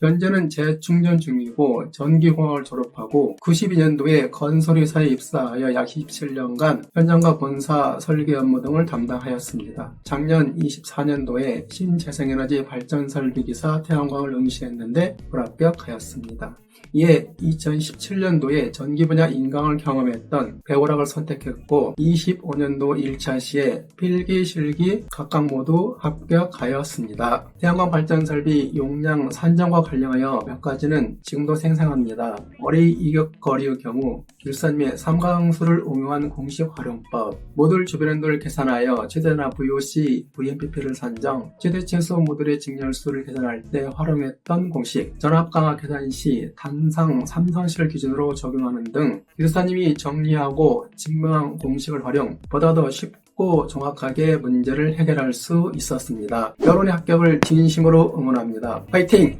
현재는 재충전 중이고 전기공학을 졸업하고 92년도에 건설회사에 입사하여 약 27년간 현장과 본사 설계 업무 등을 담당하였습니다. 작년 24년도에 신재생에너지 발전 설비 기사 태양광을 응시했는데 불합격하였습니다. 이에 2017년도에 전기 분야 인강을 경험했던 배우락을 선택했고 25년도 1차 시에 필기, 실기 각각 모두 합격하였습니다. 태양광 발전 설비 용량 산정과 관련하여 몇 가지는 지금도 생생합니다. 어레이 이격거리의 경우 길선 및 삼각수를 응용한 공식 활용법, 모듈 주변연도를 계산하여 최대나 VOC, VMPP를 산정, 최대 최소 모듈의 직렬수를 계산할 때 활용했던 공식, 전압 강화 계산 시 단상 3상식을 기준으로 적용하는 등 기술사님이 정리하고 증명한 공식을 활용, 보다 더 쉽고 정확하게 문제를 해결할 수 있었습니다. 여론의 합격을 진심으로 응원합니다. 파이팅!